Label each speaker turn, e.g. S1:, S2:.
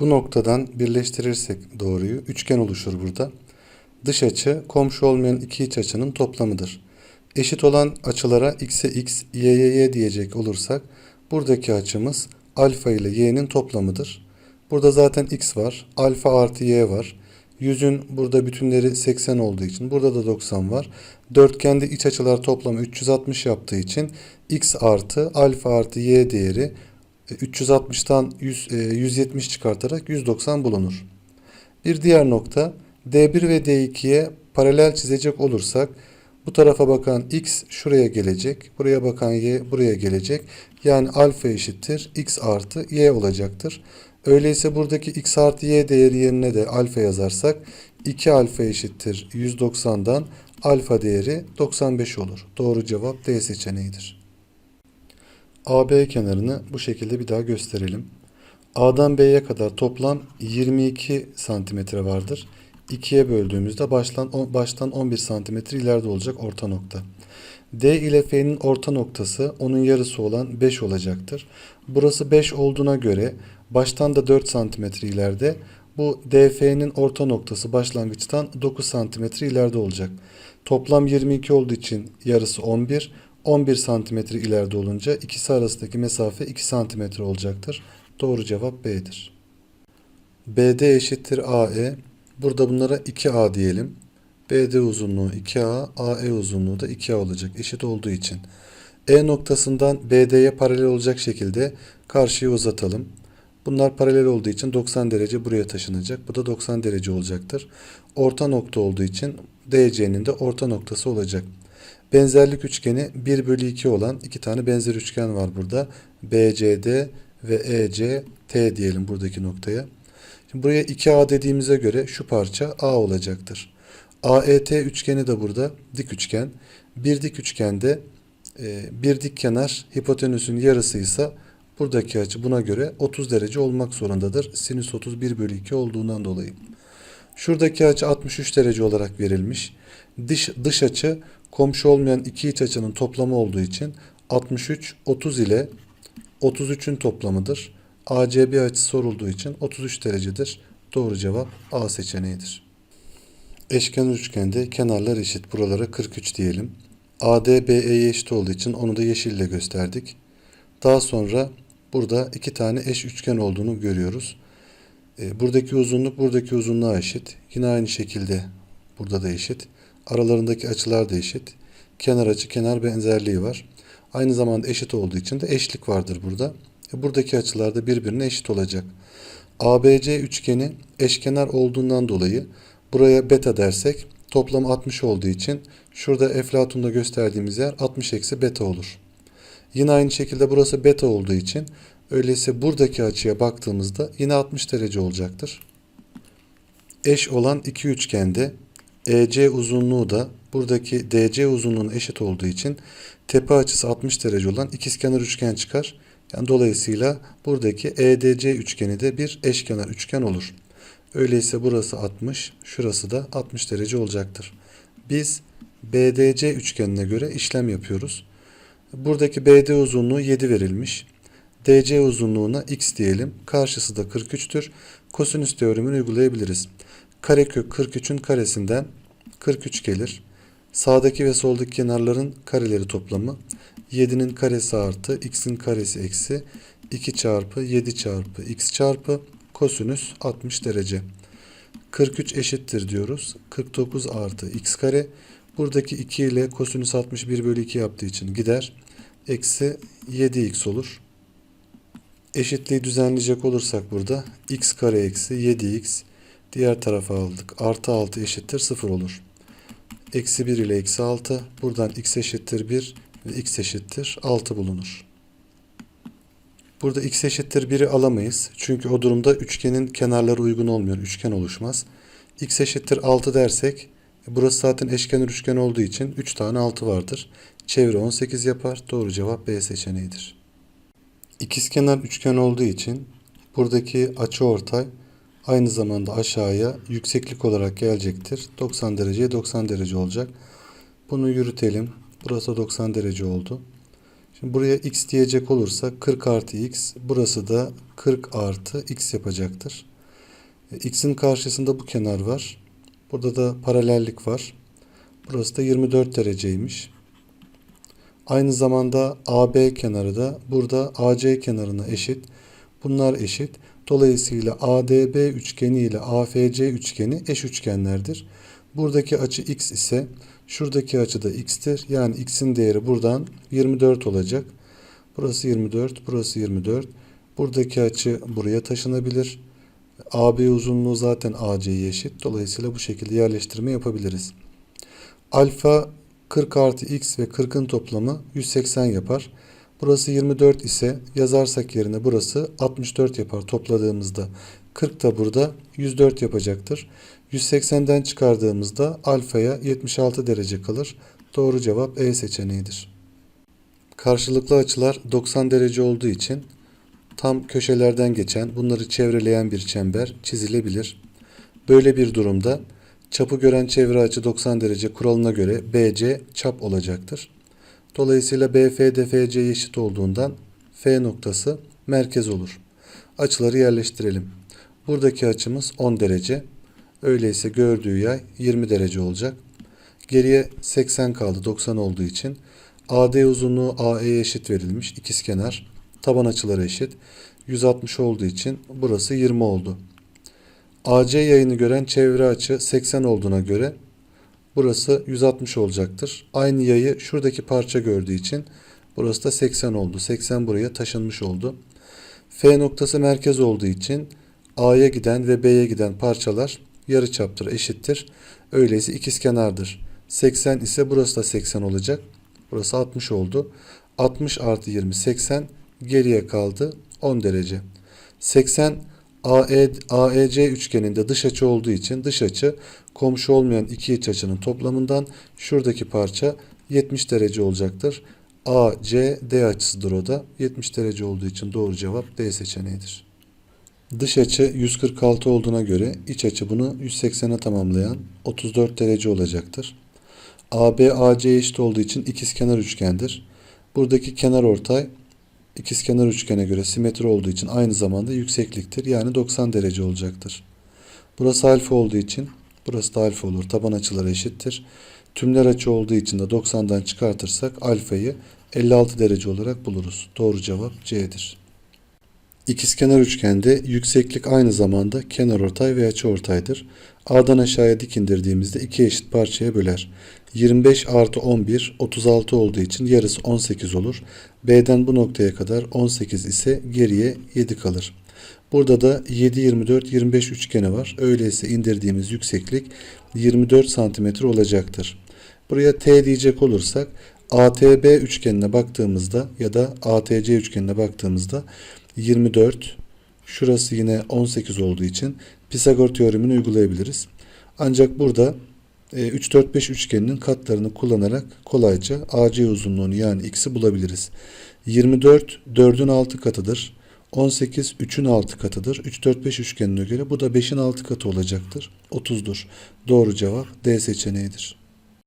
S1: Bu noktadan birleştirirsek doğruyu üçgen oluşur burada. Dış açı komşu olmayan iki iç açının toplamıdır. Eşit olan açılara x'e x, y'ye y diyecek olursak buradaki açımız alfa ile y'nin toplamıdır. Burada zaten x var. Alfa artı y var. Yüzün burada bütünleri 80 olduğu için burada da 90 var. Dörtgende iç açılar toplamı 360 yaptığı için x artı alfa artı y değeri 360'tan 100, e, 170 çıkartarak 190 bulunur. Bir diğer nokta D1 ve D2'ye paralel çizecek olursak bu tarafa bakan x şuraya gelecek. Buraya bakan y buraya gelecek. Yani alfa eşittir x artı y olacaktır. Öyleyse buradaki x artı y değeri yerine de alfa yazarsak 2 alfa eşittir 190'dan alfa değeri 95 olur. Doğru cevap D seçeneğidir. AB kenarını bu şekilde bir daha gösterelim. A'dan B'ye kadar toplam 22 santimetre vardır. 2'ye böldüğümüzde baştan, baştan 11 santimetre ileride olacak orta nokta. D ile F'nin orta noktası onun yarısı olan 5 olacaktır. Burası 5 olduğuna göre baştan da 4 santimetre ileride bu DF'nin orta noktası başlangıçtan 9 santimetre ileride olacak. Toplam 22 olduğu için yarısı 11. 11 santimetre ileride olunca ikisi arasındaki mesafe 2 santimetre olacaktır. Doğru cevap B'dir. BD eşittir AE. Burada bunlara 2A diyelim. BD uzunluğu 2A, AE uzunluğu da 2A olacak eşit olduğu için. E noktasından BD'ye paralel olacak şekilde karşıya uzatalım. Bunlar paralel olduğu için 90 derece buraya taşınacak. Bu da 90 derece olacaktır. Orta nokta olduğu için DC'nin de orta noktası olacak. Benzerlik üçgeni 1 bölü 2 olan iki tane benzer üçgen var burada. BCD ve ECT diyelim buradaki noktaya. Şimdi buraya 2A dediğimize göre şu parça A olacaktır. AET üçgeni de burada dik üçgen. Bir dik üçgende e, bir dik kenar hipotenüsün yarısıysa buradaki açı buna göre 30 derece olmak zorundadır. Sinüs 31 bölü 2 olduğundan dolayı. Şuradaki açı 63 derece olarak verilmiş. Dış, dış açı komşu olmayan iki iç açının toplamı olduğu için 63 30 ile 33'ün toplamıdır. ACB açısı sorulduğu için 33 derecedir. Doğru cevap A seçeneğidir. Eşkenar üçgende kenarlar eşit. Buralara 43 diyelim. AD BE'ye eşit olduğu için onu da yeşille gösterdik. Daha sonra burada iki tane eş üçgen olduğunu görüyoruz. E, buradaki uzunluk buradaki uzunluğa eşit. Yine aynı şekilde burada da eşit. Aralarındaki açılar da eşit. Kenar açı kenar benzerliği var. Aynı zamanda eşit olduğu için de eşlik vardır burada. E, buradaki açılar da birbirine eşit olacak. ABC üçgeni eşkenar olduğundan dolayı buraya beta dersek toplam 60 olduğu için şurada Eflatun'da gösterdiğimiz yer 60 eksi beta olur. Yine aynı şekilde burası beta olduğu için öyleyse buradaki açıya baktığımızda yine 60 derece olacaktır. Eş olan iki üçgende EC uzunluğu da buradaki DC uzunluğunun eşit olduğu için tepe açısı 60 derece olan ikizkenar üçgen çıkar. Yani dolayısıyla buradaki EDC üçgeni de bir eşkenar üçgen olur. Öyleyse burası 60, şurası da 60 derece olacaktır. Biz BDC üçgenine göre işlem yapıyoruz. Buradaki BD uzunluğu 7 verilmiş. DC uzunluğuna x diyelim. Karşısı da 43'tür. Kosinüs teoremini uygulayabiliriz. Karekök 43'ün karesinden 43 gelir. Sağdaki ve soldaki kenarların kareleri toplamı 7'nin karesi artı x'in karesi eksi 2 çarpı 7 çarpı x çarpı kosinüs 60 derece. 43 eşittir diyoruz. 49 artı x kare. Buradaki 2 ile kosinüs 61 bölü 2 yaptığı için gider. Eksi 7x olur. Eşitliği düzenleyecek olursak burada x kare eksi 7x diğer tarafa aldık. Artı 6 eşittir 0 olur. Eksi 1 ile eksi 6. Buradan x eşittir 1 ve x eşittir 6 bulunur. Burada x eşittir 1'i alamayız. Çünkü o durumda üçgenin kenarları uygun olmuyor. Üçgen oluşmaz. x eşittir 6 dersek burası zaten eşkenar üçgen olduğu için 3 tane 6 vardır. Çevre 18 yapar. Doğru cevap B seçeneğidir. İkizkenar üçgen olduğu için buradaki açı ortay aynı zamanda aşağıya yükseklik olarak gelecektir. 90 dereceye 90 derece olacak. Bunu yürütelim. Burası 90 derece oldu. Şimdi buraya x diyecek olursak 40 artı x burası da 40 artı x yapacaktır. E, X'in karşısında bu kenar var. Burada da paralellik var. Burası da 24 dereceymiş. Aynı zamanda AB kenarı da burada AC kenarına eşit. Bunlar eşit. Dolayısıyla ADB üçgeni ile AFC üçgeni eş üçgenlerdir. Buradaki açı x ise şuradaki açı da x'tir. Yani x'in değeri buradan 24 olacak. Burası 24, burası 24. Buradaki açı buraya taşınabilir. AB uzunluğu zaten AC'ye eşit. Dolayısıyla bu şekilde yerleştirme yapabiliriz. Alfa 40 artı x ve 40'ın toplamı 180 yapar. Burası 24 ise yazarsak yerine burası 64 yapar topladığımızda. 40 da burada 104 yapacaktır. 180'den çıkardığımızda alfaya 76 derece kalır. Doğru cevap E seçeneğidir. Karşılıklı açılar 90 derece olduğu için tam köşelerden geçen bunları çevreleyen bir çember çizilebilir. Böyle bir durumda çapı gören çevre açı 90 derece kuralına göre BC çap olacaktır. Dolayısıyla BFD FC'ye eşit olduğundan F noktası merkez olur. Açıları yerleştirelim. Buradaki açımız 10 derece. Öyleyse gördüğü yay 20 derece olacak. Geriye 80 kaldı 90 olduğu için. AD uzunluğu AE'ye eşit verilmiş. ikizkenar. Taban açıları eşit. 160 olduğu için burası 20 oldu. AC yayını gören çevre açı 80 olduğuna göre burası 160 olacaktır. Aynı yayı şuradaki parça gördüğü için burası da 80 oldu. 80 buraya taşınmış oldu. F noktası merkez olduğu için A'ya giden ve B'ye giden parçalar yarıçaptır, eşittir. Öyleyse ikizkenardır. 80 ise burası da 80 olacak. Burası 60 oldu. 60 artı 20 80 geriye kaldı 10 derece. 80 AE, AEC üçgeninde dış açı olduğu için dış açı komşu olmayan iki iç açının toplamından şuradaki parça 70 derece olacaktır. ACD açısıdır o da. 70 derece olduğu için doğru cevap D seçeneğidir. Dış açı 146 olduğuna göre iç açı bunu 180'e tamamlayan 34 derece olacaktır. AB AC eşit olduğu için ikizkenar üçgendir. Buradaki kenar ortay ikizkenar üçgene göre simetri olduğu için aynı zamanda yüksekliktir. Yani 90 derece olacaktır. Burası alfa olduğu için burası da alfa olur. Taban açıları eşittir. Tümler açı olduğu için de 90'dan çıkartırsak alfayı 56 derece olarak buluruz. Doğru cevap C'dir. İkizkenar üçgende yükseklik aynı zamanda kenarortay ve açıortaydır. A'dan aşağıya dik indirdiğimizde iki eşit parçaya böler. 25 artı 11 36 olduğu için yarısı 18 olur. B'den bu noktaya kadar 18 ise geriye 7 kalır. Burada da 7, 24, 25 üçgeni var. Öyleyse indirdiğimiz yükseklik 24 santimetre olacaktır. Buraya T diyecek olursak ATB üçgenine baktığımızda ya da ATC üçgenine baktığımızda 24 şurası yine 18 olduğu için Pisagor teoremini uygulayabiliriz. Ancak burada 3 4 5 üçgeninin katlarını kullanarak kolayca AC uzunluğunu yani x'i bulabiliriz. 24 4'ün 6 katıdır. 18 3'ün 6 katıdır. 3 4 5 üçgenine göre bu da 5'in 6 katı olacaktır. 30'dur. Doğru cevap D seçeneğidir.